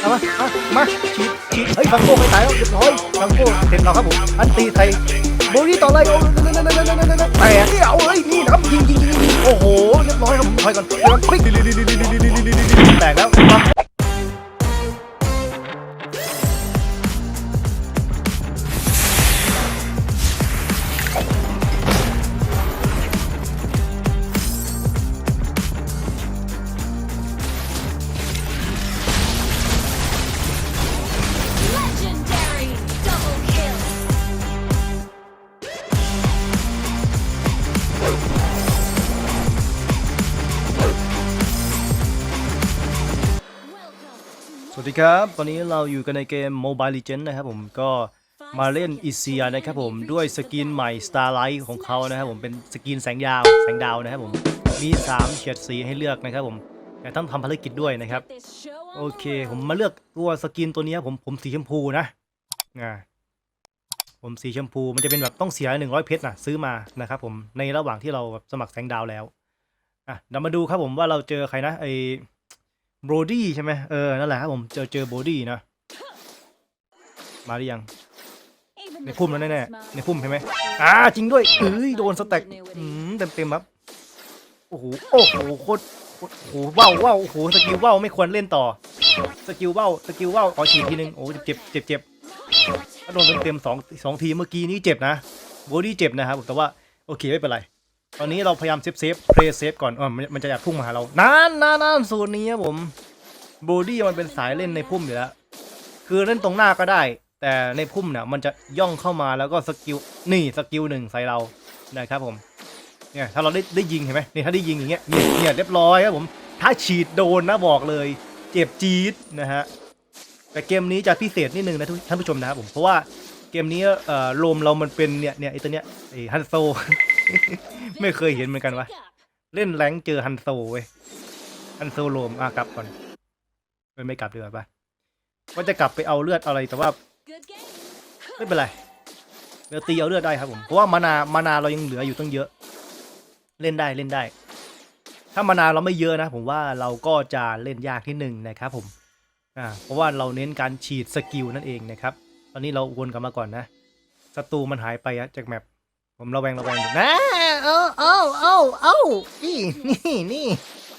เอามามามาฉีดฉีดเฮ้ยฟังโก้ไม่ตายแล้วเรียบร้อยฟังโก้เสร็จแล้วครับผมอันตีไทยโบลี่ต่อเลยโอ้นั่นนั่นนั่นนั่นนั่นแต่เอาเลยนี่นะครับยิงยิงยิงยิงโอ้โหเรียบร้อยครับผมถอยก่อนถอยก่อนปิ๊กแตกแล้ว วัสดีครับ ตอนนี้เราอยู่กันในเกม Mobile Legends นะครับผมก็มาเล่นอีเซียนะครับผมด้วยสกินใหม่ Starlight ของเขานะครับผมเป็นสกินแสงยาวแสงดาวนะครับผมมี 3เฉดสีให้เลือกนะครับผมแต่ต้องทำภารกิจด้วยนะครับ โอเค ผมมาเลือกตัวสกินตัวนี้ผมผมสีชมพูนะอ่าผมสีชมพูมันจะเป็นแบบต้องเสีย 100 เพชรนะซื้อมานะครับผมในระหว่างที่เราสมัครแสงดาวแล้วอะเดี๋ยวมาดูครับผมว่าเราเจอใครนะไอ โบรดี้ใช่ไหมเออ นั่นแหละครับผม เจอเจอโบรดี้นะ มาหรือยัง Even ใน the พุ่มแล้วแน่ smile. ๆในพุ่มใช่ไหมอ่าจริงด้วยเอ้ยโดนสแต็กอืมเต็มเต็มๆครับ โอ้โห โอ้โหโคตรโคตรโอ้โหว้าวว้าวโอ้โห สกิลว้าวไม่ควรเล่นต่อ สกิลว่าวสกิลว่าวขอฉีดทีนึง โอ้เจ็บเจ็บเจ็บถ้าโดนเต็มๆสองสองทีเมื่อกี้นี้เจ็บนะ โบดี้เจ็บนะครับแต่ว่า โอเคไม่เป็นไร ตอนนี้เราพยายามเซฟเซฟเพลย์เซฟก่อนเออมันจะอยากพุ่งมาหาเรานั่นนั่นนั่นสูตรนี้ครับผมโบดี้มันเป็นสายเล่นในพุ่มอยู่แล้ว คือเล่นตรงหน้าก็ได้ แต่ในพุ่มเนี่ยมันจะย่องเข้ามาแล้วก็สกิลนี่สกิลหนึ่งใส่เรานะครับผมเนี่ยถ้าเราได้ได้ยิงเห็นไหมนี่ถ้าได้ยิงอย่างเงี้ยเนี่ยเนี่ยเรียบร้อยครับผมถ้าฉีดโดนนะบอกเลย เจ็บจี๊ดนะฮะแต่เกมนี้จะพิเศษนิดนึงนะท่านผู้ชมนะครับผมเพราะว่าเกมนี้เอ่อโลมเรามันเป็นเนี่ยเนี่ยไอตัวเนี้ยไอฮันโซ ไม่เคยเห็นเหมือนกันวะ เล่นแรงเจอฮันโซเว้ย ฮันโซโลมอะกลับก่อนไม่ไม่กลับดีกว่าปะว่าจะกลับไปเอาเลือดอะไรแต่ว่า ไม่เป็นไรเดี๋ยวตีเอาเลือดได้ครับผม เพราะว่ามานามานาเรายังเหลืออยู่ตั้งเยอะ เล่นได้เล่นได้ ถ้ามานาเราไม่เยอะนะ ผมว่าเราก็จะเล่นยากที่หนึ่งนะครับผมอ่าเพราะว่าเราเน้นการฉีดสกิลนั่นเองนะครับ ตอนนี้เราวนกลับมาก่อนนะศัตรูมันหายไปจากแมป ผมระแวงระแวงอยู่นะเอ้าเอ้าเอ้าเอ้านี่นี่นี่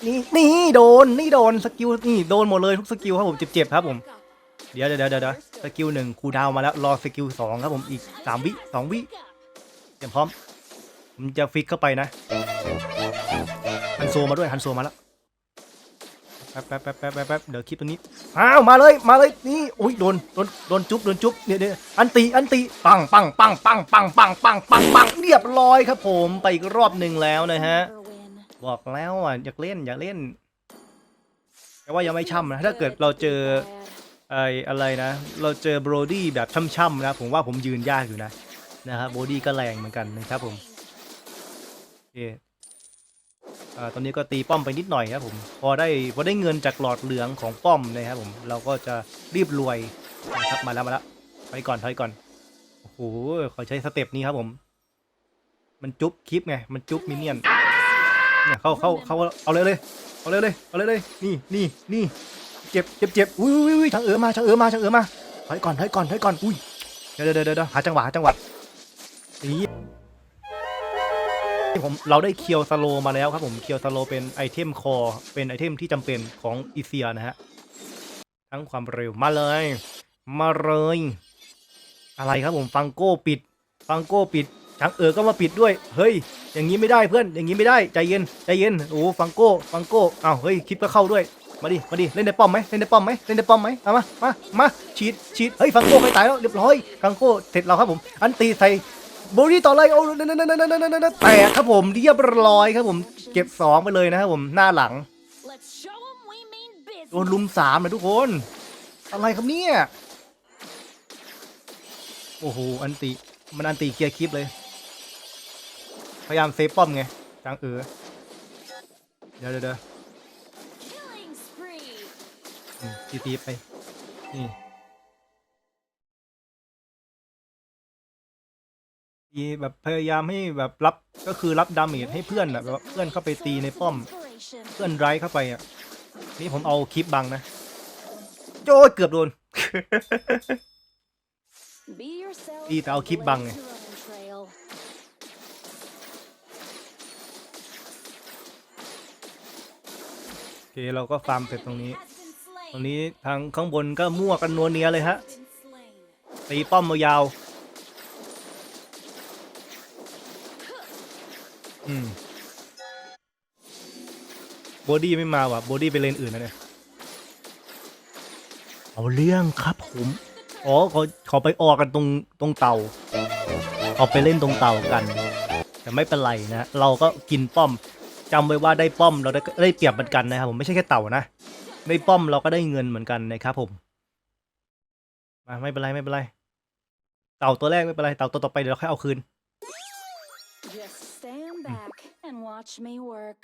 นี่นี่โดนนี่โดนสกิลนี่โดนหมดเลยทุกสกิลครับผมเจ็บๆครับผมเดี๋ยวเดี๋ยวเดี๋ยวเดี๋ยวสกิลหนึ่งคูดาวมาแล้วรอสกิลสองครับผมอีกสามวิสองวิเตรียมพร้อมผมจะฟิกเข้าไปนะฮันโซมาด้วยฮันโซมาแล้ว แป๊บแป๊บแป๊บแป๊บแป๊บเดี๋ยวคลิปตัวนี้ อ้าวมาเลยมาเลยนี่อุ้ยโดนโดนโดนจุ๊บโดนจุ๊บเนี่ยเนี่ยอันตีอันตีปังปังปังปังปังปังปังปังปังเรียบร้อยครับผมไปอีกรอบหนึ่งแล้วนะฮะ บอกแล้วอะอยากเล่นอยากเล่น แต่ว่ายังไม่ช่ำนะถ้าเกิดเราเจอไออะไรนะ เราเจอโบรดี้แบบช่ำๆนะผมว่าผมยืนยากอยู่นะนะครับโบรดี้ก็แรงเหมือนกันนะครับผมโอเค อ่าตอนนี้ก็ตีป้อมไปนิดหน่อยครับผมพอได้พอได้เงินจากหลอดเหลืองของป้อมนะครับผมเราก็จะรีบรวยนะครับมาแล้วมาแล้วถอยก่อนถอยก่อนโอ้โหขอใช้สเต็ปนี้ครับผม มันจุ๊บคลิปไงมันจุ๊บมินเนี่ยนเนี่ยเข้าเข้าเข้าเอาเลยเลยเอาเลยเลยเอาเลยเลยนี่นี่นี่เจ็บเจ็บเจ็บอุ้ยอุ้ยอุ้ยช่างเอ๋อมาช่างเอ๋อมาช่างเอ๋อมาถอยก่อนถอยก่อนถอยก่อนอุ้ยเดี๋ยวเดี๋ยวเดี๋ยวเดี๋ยวหาจังหวะหาจังหวะนี่ ผมเราได้เคียวสโลมาแล้วครับผมเคียวสโลเป็นไอเทมคอเป็นไอเทมที่จำเป็นของอีเซียนะฮะทั้งความเร็วมาเลย มาเลย อะไรครับผมฟังโก้ปิด ฟังโก้ปิดช่างเอ๋อก็มาปิดด้วย เฮ้ย อย่างนี้ไม่ได้เพื่อน อย่างนี้ไม่ได้ ใจเย็น ใจเย็น โอ้ ฟังโก้ ฟังโก้อ้าว เฮ้ย คลิปก็เข้าด้วย มาดิ มาดิ เล่นในป้อมไหมเล่นในป้อมไหมเล่นในป้อมไหมเอามา มา มาฉีดฉีดเฮ้ย ฟังโก้ไม่ตายแล้ว เรียบร้อย ฟังโก้ เสร็จแล้วครับผม อันตีใส่ โบลี่ต่อเลยโอ้นั่นนั่นนั่นนั่นนั่นแตกครับผมเรียบร้อยครับผมเก็บสองไปเลยนะครับผมหน้าหลังโดนลุมสามนะทุกคน อะไรครับเนี่ยโอ้โหอันติมันอันติเคลียร์คลิปเลย พยายามเซฟป้อมไงจังเออเดี๋ยวเดี๋ยวเดี๋ยว Killing spree. อืมตีตีไปนี่ ตีแบบพยายามให้แบบรับก็คือรับดาเมจให้เพื่อนแบบว่าเพื่อนเข้าไปตีในป้อม เพื่อนไร้เข้าไปอะนี่ผมเอาคลิปบังนะโจ้เกือบโดนดีแต่เอาคลิปบังไงโอเคเราก็ฟาร์มเสร็จตรงนี้ตรงนี้ทางข้างบนก็มั่วกันนัวเนียเลยฮะตีป้อมยาว อืมโบดี้ไม่มาว่ะโบดี้ไปเลนอื่นนะเนี่ยเอาเรื่องครับผมอ๋อเขาเขาไปออกกันตรงตรงเต่าเขาไปเล่นตรงเต่ากัน แต่ไม่เป็นไรนะเราก็กินป้อมจำไว้ว่าได้ป้อมเราได้ได้เปรียบเหมือนกันนะครับผมไม่ใช่แค่เต่านะได้ป้อมเราก็ได้เงินเหมือนกันนะครับผมมาไม่เป็นไรไม่เป็นไร เต่าตัวแรกไม่เป็นไรเต่าตัวต่อไปเดี๋ยวเราค่อยเอาคืน Just stand back and watch me work.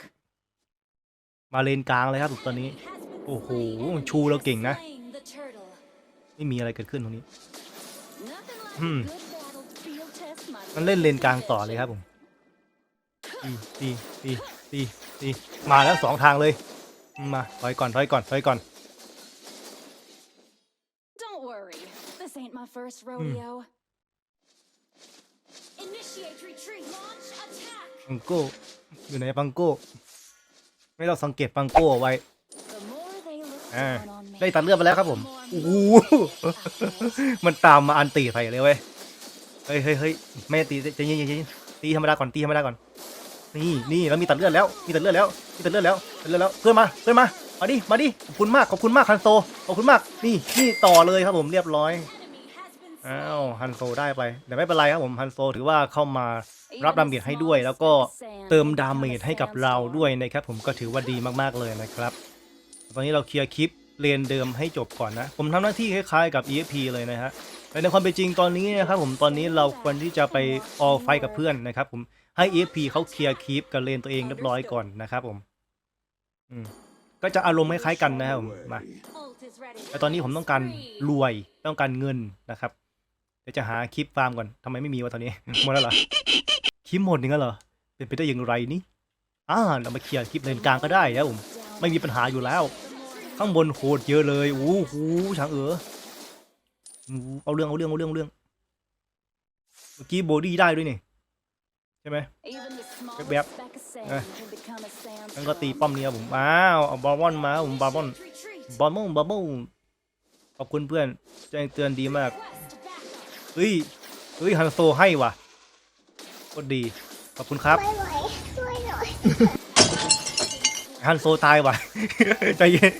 มาเลนกลางเลยครับตอนนี้ Has been โอ้โห slain. ชูเราเก่งนะ Slain the turtle. ไม่มีอะไรเกิดขึ้นตรงนี้ Nothing like a Hmm. good battlefield test my มันเล่นเลนกลางต่อเลยครับผมตีตีตีตีตีมาแล้วสองทางเลย มาถอยก่อนถอยก่อนถอยก่อน Don't worry, ปังโก้อยู่ไหนปังโก้ไม่เราสังเกตปังโก้เอาไว้อ่าได้ตัดเลือดไปแล้วครับผมโอ้โหมันตามมาอันตีใส่เลยเว้ยเฮ้ยเฮ้ยเฮ้ยไม่ตีจเย็นเย็นตีธรรมดาก่อนตีธรรมดาก่อน นี่นี่แล้วมีตัดเลือดแล้วมีตัดเลือดแล้วมีตัดเลือดแล้วตัดเลือดแล้วเพื่อนมาเพื่อนมามาดิมาดิขอบคุณมากขอบคุณมากฮันโซขอบคุณมากนี่นี่ต่อเลยครับผมเรียบร้อย อ้าว slain. ฮันโซได้ไป แต่ไม่เป็นไรครับผมฮันโซถือว่าเข้ามารับ Even ดาเมจ the ให้ด้วย แล้วก็ smallest speck of sand เติม can ดา become เม a จให้กับเรา sandstorm. ด้วยนะครับผมก็ถือว่าดีมากๆเลยนะครับ ตอนนี้เราเคลียร์คลิปเลนเดิมให้จบก่อนนะ ผมทำหน้าที่คล้ายๆกับ EFP เลยนะฮะแต่ในความเป็นจริงตอนนี้นะครับผมตอนนี้เราควรที่จะไปออไฟกับเพื่อนนะครับผมให้ EFP เขาเคลียร์คลิปกับเลนตัวเองเรียบร้อยก่อนนะครับผมอืมก็จะอารมณ์คล้ายๆกันนะครับผมมา Ult is ready. แต่ตอนนี้ผมต้องการรวยต้องการเงินนะครับเดี๋ยวจะหาคลิปฟาร์มก่อนทำไมไม่มีวะตอนนี้ หมดแล้วเหรอ คลิปหมดนี่งั้นเหรอ เป็นไปได้อย่างไรนี่อ่าเรามาเคลียร์คลิปเลนกลางก็ได้นะผมไม่มีปัญหาอยู่แล้ว ข้างบนโคตรเยอะเลยโอ้โหช้างเอ๋อเอาเรื่องเอาเรื่องเอาเรื่องเอาเรื่อง เมื่อกี้โบดี้ได้ด้วยนี่ใช่ไหม Even the smallest Bẹp. speck of sand À. can become a งั้นก็ตีป้อมนี้ครับผมอ้าวเอาบาร์บอนมาผมบาร์บอนบาร์บอนบาร์บอนขอบคุณเพื่อนแจ้งเตือนดีมาก เฮ้ยเฮ้ยฮันโซให้ว่ะโคตรดีขอบคุณครับไม่ไหวช่วยหน่อยฮันโซตายว่ะ ใจเย็น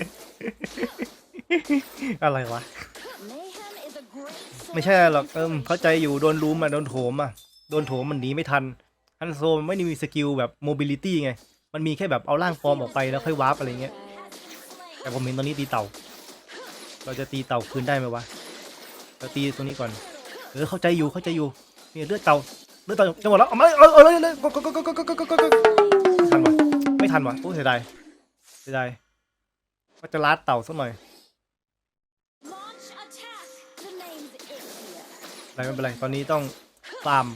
อะไรวะ Mayhem is a great ไม่ใช่หรอกเอิมเข้าใจอยู่โดนรูมอะโดนโถมอะโดนโถมมันหนีไม่ทันฮันโซมันไม่ได้มีสกิลแบบโมบิลิตี้ไง มันมีแค่แบบเอาร่างฟอร์มออกไปแล้วค่อยวาร์ปอะไรเงี้ย แต่ผมเห็นตอนนี้ตีเต่า เราจะตีเต่าคืนได้ไหมวะ เราตีตรงนี้ก่อน เออเข้าใจอยู่เข้าใจอยู่มีเลือดเต่าเลือดเต่าจะหมดแล้วเอามาเอาเอาเลยเลยกดก็ก็ก็ก็ก็กดทันวะไม่ทันวะโอ้เสียดายเสียดายก็จะลัดเต่าสักหน่อยไรไม่เป็นไรตอนนี้ต้องตาม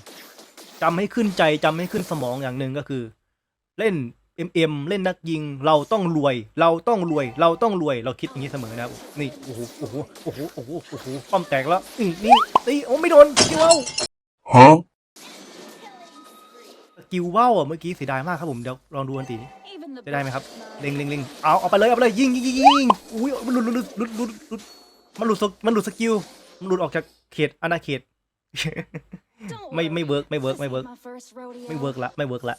จำให้ขึ้นใจจำให้ขึ้นสมองอย่างหนึ่งก็คือ เล่น MM เล่นนักยิง เราต้องรวย เราต้องรวย เราต้องรวย เราคิดอย่างนี้เสมอนะครับ นี่ โอ้โห โอ้โห โอ้โห โอ้โห โอ้โหป้อมแตกแล้ว นี่ นี่ตีโอ้ไม่โดนสกิลว่าว Huh? สกิลว่าวอะเมื่อกี้เสียดายมากครับผม เดี๋ยวลองดูกันตี Even the จะได้ไหมครับ best mind เล็งเล็งเล็งเอาเอาไปเลย เอาไปเลยยิงยิงยิงยิงอุ้ยมันหลุดหลุดหลุดหลุดหลุดมันหลุดสกมันหลุดสกิล มันหลุดออกจากเขตอาณาเขต Don't ไม่ไม่ worry, เวิร์กไม่เวิร์ก this ไม่ ain't เวิร์ก my first rodeo. ไม่เวิร์กละ ไม่เวิร์กละ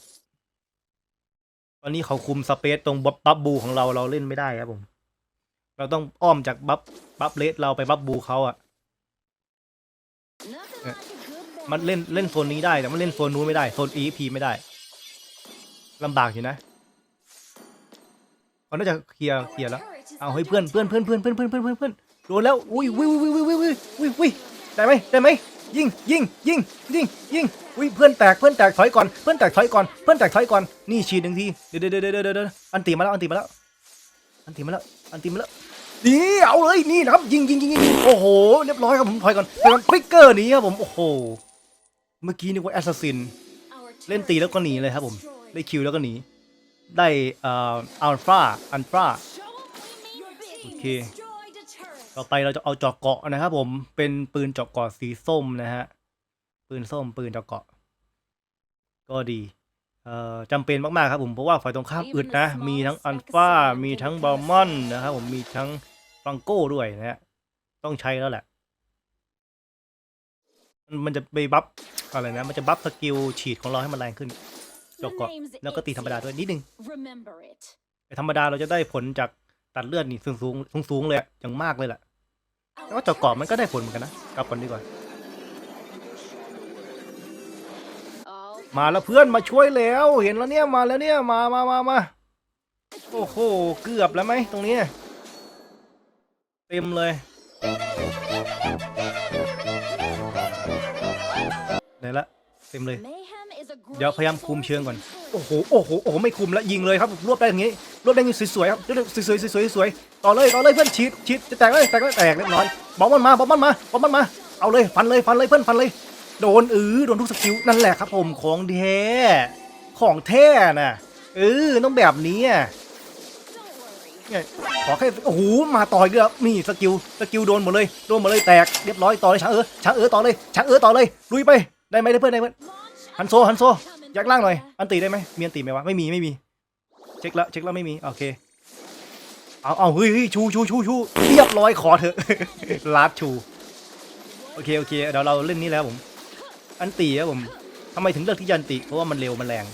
ตอนนี้เขาคุมสเปซตรงบับบับบูของเราเราเล่นไม่ได้ครับผม เราต้องอ้อมจากบับบับเลสเราไปบับบูเขาอะ Nothing Yeah. like a good มันเล่นเล่นโซนนี้ได้แต่มันเล่นโซนนู้นไม่ได้โซน EXP ไม่ได้ลำบากอยู่นะเขาน่าจะเคลียร์เคลียร์แล้วเอาเฮ้ยเพื่อนเพื่อนเพื่อนเพื่อนเพื่อนเพื่อนเพื่อนเพื่อนเพื่อนโดนแล้วอุ้ยอุ้ยอุ้ยอุ้ยอุ้ยอุ้ยอุ้ยอุ้ยได้ไหมได้ไหมยิงยิงยิงยิงยิง อุ้ยเพื่อนแตกเพื่อนแตกถอยก่อนเพื่อนแตกถอยก่อนเพื่อนแตกถอยก่อนนี่ฉีดหนึ่งทีเดี๋ยวเดี๋ยวเดี๋ยวเดี๋ยวเดอันตีมาแล้วอันตีมาแล้วอันตีมาแล้วอันตีมาแล้วนี่เอาเลยนี่นะครับยิงยิงยิงยิงโอ้โหเรียบร้อยครับผมถอยก่อนถอยก่อนฟิกเกอร์หนี้ครับผมโอ้โหเมื่อกี้นึกว่าแอสซัสซินเล่นตีแล้วก็หนีเลยครับผมได้คิวแล้วก็หนีได้เอ่ออัลฟาอัลฟาโอเคต่อไปเราจะเอาจาะเกาะนะครับผมเป็นปืนจาะเกาะสีส้มนะฮะ ปืนส้มปืนเจาะเกาะ ก็ดีเอ่อจำเป็นมาก ๆ ครับผมเพราะว่าฝ่ายตรงข้ามอึดนะ มีทั้งอัลฟามีทั้งบอลมอนนะครับผมมีทั้งฟรังโก้ด้วยนะฮะต้องใช้แล้วแหละมันมันจะไปบัฟอะไรนะ มันจะบัฟสกิลฉีดของเราให้มันแรงขึ้นเจาะเกาะแล้วก็ตีธรรมดาด้วยนิดนึง Remember it. แต่ธรรมดาเราจะได้ผลจากตัดเลือดนี่สูงสูงสูงสูงๆเลยอะอย่างมากเลยแหละแต่ว่าเจาะเกาะมันก็ได้ผลเหมือนกันนะกลับก่อนดีกว่า มาแล้วเพื่อนมาช่วยแล้ว เห็นแล้วเนี่ยมาแล้วเนี่ยมามามามาโอ้โหเกือบแล้วไหมตรงนี้เต็มเลยไหนละเต็มเลย เดี๋ยวพยายามคุมเชิงก่อนโอ้โหโอ้โหโอ้โหไม่คุมแล้วยิงเลยครับรวบได้อย่างนี้รวบได้อย่างนี้สวยๆครับสวยๆสวยๆสวยๆต่อเลยต่อเลยเพื่อนฉีดฉีดจะแตกเลยแตกเลยแตกเรียบร้อยบอลมันมาบอลมันมาบอลมันมาเอาเลยฟันเลยฟันเลยเพื่อนฟันเลย โดนเออโดนทุกสกิลนั่นแหละครับผมของแท้ของแท้น่ะเออต้องแบบนี้อะขอแค่โอ้โหมาต่อยเดียวนี่สกิลสกิลโดนหมดเลยโดนหมดเลยแตกเรียบร้อยต่อเลยช้างเออช้างเออต่อเลยช้างเออต่อเลยลุยไปได้ไหมได้เพื่อนได้เพื่อนฮันโซฮันโซยักล่างหน่อยอันตีได้ไหมมีอันตีไหมวะไม่มีไม่มี เช็คแล้วเช็คแล้วไม่มีโอเคเอาเอาเฮ้ยเฮ้ยชูชูชูชูเรียบร้อยขอเถอะลาดชูโอเคโอเคเดี๋ยวเราเล่นนี้แล้วผม อันตีครับผมทำไมถึงเลือกที่จะอันตีเพราะว่ามันเร็วมันแรง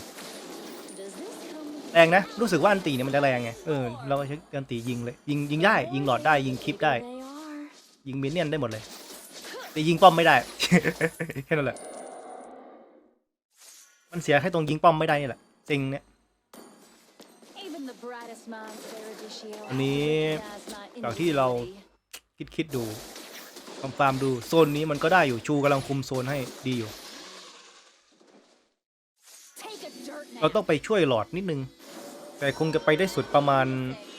แรงนะ รู้สึกว่าอันตีเนี่ยมันจะแรงไง เออ เราก็ใช้อันตียิงเลย ยิงยิงได้ ยิงหลอดได้ ยิงคลิปได้ ยิงมินเนี่ยนได้หมดเลย แต่ยิงป้อมไม่ได้ แค่นั้นแหละ มันเสียแค่ตรงยิงป้อมไม่ได้นี่แหละเซ็งเนี่ยอันนี้จากที่เราคิดคิดดู ฟาร์มฟาร์มดูโซนนี้มันก็ได้อยู่ชูกำลังคุมโซนให้ดีอยู่ เราต้องไปช่วยหลอดนิดนึง แต่คงจะไปได้สุดประมาณ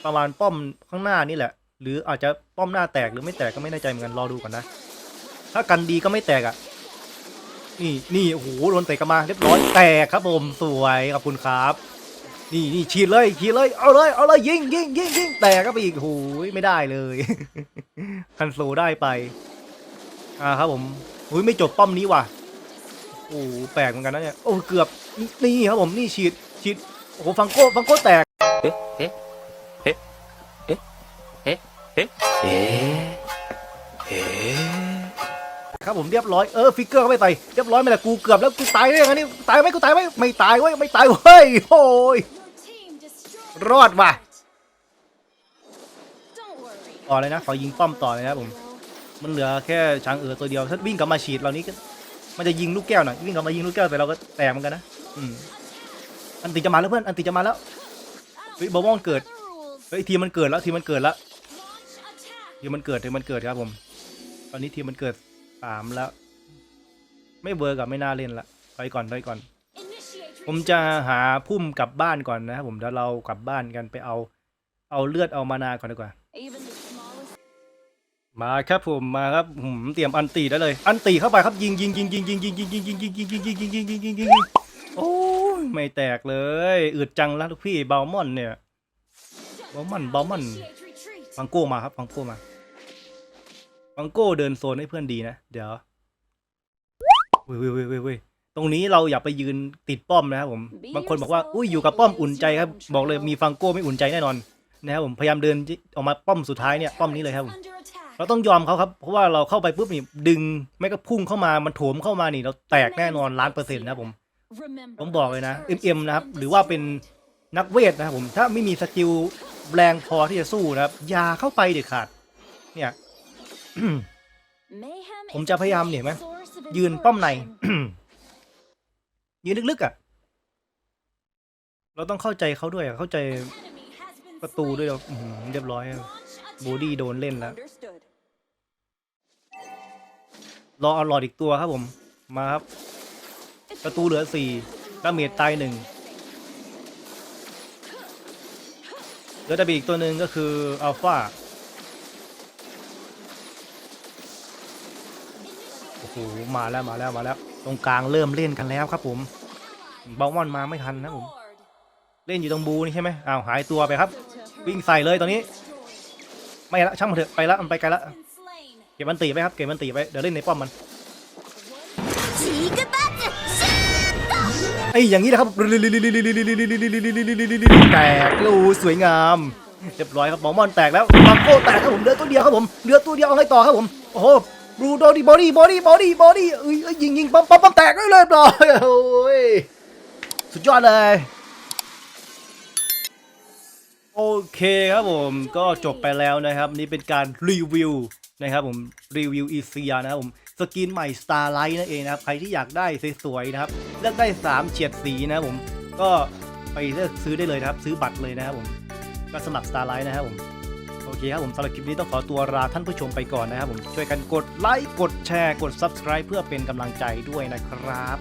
ประมาณป้อมข้างหน้านี่แหละ หรืออาจจะป้อมหน้าแตกหรือไม่แตกก็ไม่แน่ใจเหมือนกันรอดูก่อนนะ ถ้ากันดีก็ไม่แตกอะ นี่นี่โอ้โหโดนเตะกันมาเรียบร้อยแตกครับผมสวยขอบคุณครับนี่นี่ฉีดเลยฉีดเลยเอาเลยเอาเลยยิงยิงยิงยิงแตกก็ไปอีกโอ้โหไม่ได้เลย คันโซได้ไป อ่าครับผมหุ้ยไม่จบป้อมนี้ว่ะโอ้แปลกเหมือนกันนะเนี่ยโอ้เกือบนี่ครับผมนี่ฉีดฉีดโอ้ฟังโก้ฟังโก้แตกเอ๊ะเอ๊ะเอ๊ะเอ๊ะเอ๊ะเอ๊ะเอ๊ะครับผมเรียบร้อยเออฟิกเกอร์เขาไม่ตายเรียบร้อยไม่ละกูเกือบแล้วกูตายได้ยังไงนี่ตายไหมกูตายไหมไม่ตายเว้ยไม่ตายเว้ยโอ้ยรอดว่ะต่อเลยนะขอยิงป้อมต่อเลยนะผม มันเหลือแค่ช้างเอ๋อตัวเดียวถ้าวิ่งกลับมาฉีดเรานี้ก็มันจะยิงลูกแก้วหน่อยวิ่งกลับมายิงลูกแก้วแต่เราก็แตกเหมือนกันนะอืมอันติจะมาแล้วเพื่อนอันติจะมาแล้วเฮ้ยบอมอนเกิดเฮ้ยทีมันเกิดแล้วทีมันเกิดแล้วทีมันเกิดทีมันเกิดครับผม ตอนนี้ทีมันเกิดสามแล้ว ไม่เวิร์กับไม่น่าเล่นละถอยก่อนถอยก่อน ผมจะหาพุ่มกลับบ้านก่อนนะครับผมเดี๋ยวเรากลับบ้านกันไปเอา เอาเลือดเอามานาก่อนดีกว่า มาครับผมมาครับหืมเตรียมอันตีได้เลย อันตีเข้าไปครับยิงยิงยิงยิงยิงยิงยิงยิงยิงยิงยิงยิงยิงยิงยิงยิงยิงยิงยิงโอ้ยไม่แตกเลยอึดจังแล้วลูกพี่เบลมอนเนี่ยบอลมันบอลมันฟังโก้มาครับฟังโก้มาฟังโก้เดินโซนให้เพื่อนดีนะเดี๋ยวเว้ยเว้ยเว้ยเว้ยเว้ยตรงนี้เราอย่าไปยืนติดป้อมนะครับผมบางคนบอกว่าอุ้ยอยู่กับป้อมอุ่นใจครับบอกเลยมีฟังโก้ไม่อุ่นใจแน่นอนนะครับผมพยายามเดินออกมาป้อมสุดท้ายเนี่ยป้อมนี้เลยครับผม เราต้องยอมเขาครับเพราะว่าเราเข้าไปปุ๊บนี่ดึงไม่ก็พุ่งเข้ามามันโถมเข้ามานี่เราแตกแน่นอนล้านเปอร์เซ็นต์นะครับผม Remember, ผมบอกเลยนะ turrets MM นะครับ in หรือว่าเป็น this นักเวทนะครับผมถ้าไม่มีสกิลแรงพอที่จะสู้นะครับอย่าเข้าไปเด็ดขาดเนี่ย Mayhem ผม is จะ a พยายามเนี่ยเห็นไหม source of ยืนป้อมใน inspiration. ยืนลึกๆอะ เราต้องเข้าใจเขาด้วยอะเข้าใจ Enemy has been ประตูด้วย slain. เราอื้อหือเรียบร้อย Launch โบ attack. ดี้โดนเล่นแล้ว รอเอาหลอดอีกตัวครับผม มาครับ ประตูเหลือสี่ดาเมจตายหนึ่งเหลือแต่อีกตัวหนึ่งก็คืออัลฟาโอ้โห มาแล้วมาแล้วมาแล้ว ตรงกลางเริ่มเล่นกันแล้วครับผมบอลมอนมาไม่ทันนะผม เล่นอยู่ตรงบูนี่ใช่ไหมอ้าวหายตัวไปครับ วิ่งใส่เลยตอนนี้ ไม่ละช่างมันเถอะไปละมันไปไกลละ ก็บมันตีไปครับ เก็บมันตีไป เดี๋ยวเล่นในป้อมมัน ไอ้อย่างนี้นะครับแตกโอ้สวยงาม เรียบร้อยครับหมอมอนแตกแล้วบังโก้แตกครับผมเดือตัวเดียวครับผมเดือตัวเดียวเอาไงต่อครับผม โอ้โหบลูโดดี้บอดี้บอดี้บอดี้บอดี้เอ้ยยิงยิงปั๊มปั๊มปั๊มแตกเลยเรียบร้อยโอ้ย สุดยอดเลยโอเคครับผมก็จบไปแล้วนะครับ นี่เป็นการรีวิว นะครับผมรีวิวอีเซียนะครับผมสกินใหม่ Starlight นั่นเองนะครับใครที่อยากได้สวยๆนะครับเลือกได้ 3เฉียดสีนะครับผมก็ไปเลือกซื้อได้เลยนะครับ ซื้อบัตรเลยนะครับผมก็สมัคร Starlight นะครับผมโอเคครับผมสำหรับคลิปนี้ต้องขอตัวลาท่านผู้ชมไปก่อนนะครับผมช่วยกันกดไลค์กดแชร์กด Subscribe เพื่อเป็นกำลังใจด้วยนะครับ